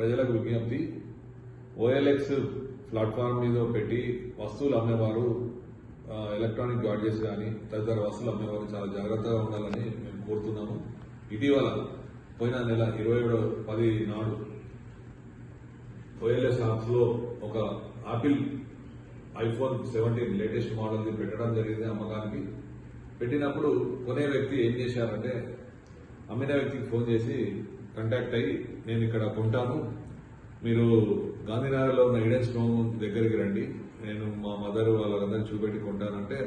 ప్రజలకు విజ్ఞప్తి. OLX platform మీద పెట్టి వస్తువులు అమ్మేవారు ఎలక్ట్రానిక్ గాడ్జెట్స్ కానీ తదితర వస్తువులు అమ్మేవారు చాలా జాగ్రత్తగా ఉండాలని మేము కోరుతున్నాము. ఇటీవల పోయిన నెల ఇరవై ఏడు పది నాడు ఓఎల్ఎస్ యాప్స్లో ఒక ఆపిల్ ఐఫోన్ సెవెంటీన్ లేటెస్ట్ మోడల్ని పెట్టడం జరిగింది అమ్మకానికి. పెట్టినప్పుడు కొనే వ్యక్తి ఏం చేశారంటే అమ్మిన వ్యక్తికి ఫోన్ చేసి కంటాక్ట్ అయ్యి నేను ఇక్కడ కొంటాను మీరు గాంధీనగర్లో ఉన్న ఈడెన్ హోమ్ దగ్గరికి రండి. నేను మా మదర్ వాళ్ళందరినీ చూపెట్టి కొంటానంటే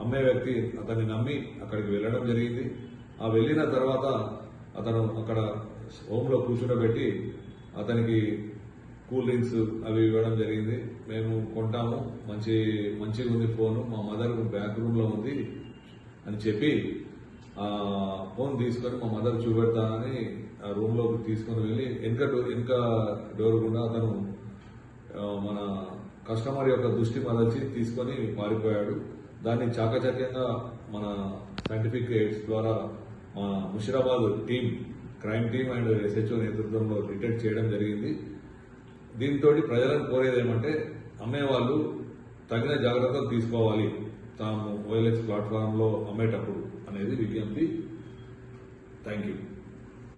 అమ్మే వ్యక్తి అతన్ని నమ్మి అక్కడికి వెళ్ళడం జరిగింది. ఆ వెళ్ళిన తర్వాత అతను అక్కడ హోమ్లో కూర్చుండబెట్టి అతనికి కూల్ డ్రింక్స్ అవి ఇవ్వడం జరిగింది. మేము కొంటాము. మంచి మంచిగా ఉంది ఫోను. మా మదర్ బ్యాక్ రూమ్లో ఉంది అని చెప్పి ఫోన్ తీసుకొని మా మదర్ చూపెడతానని ఆ రూమ్లోకి తీసుకొని వెళ్ళి వెనక డోర్ వెనక డోర్ గుండా అతను మన కస్టమర్ యొక్క దృష్టి మరల్చి తీసుకొని పారిపోయాడు దాన్ని చాకచక్యంగా మన సైంటిఫిక్ ఎయిడ్స్ ద్వారా మా Musheerabad team crime team and SHO నేతృత్వంలో డిటెక్ట్ చేయడం జరిగింది. దీంతో ప్రజలను కోరేది ఏమంటే అమ్మేవాళ్ళు తగిన జాగ్రత్తలు తీసుకోవాలి తాము ఓఎల్ఎక్స్ ప్లాట్ఫామ్లో అమ్మేటప్పుడు అనేది విజ్ఞప్తి. Thank you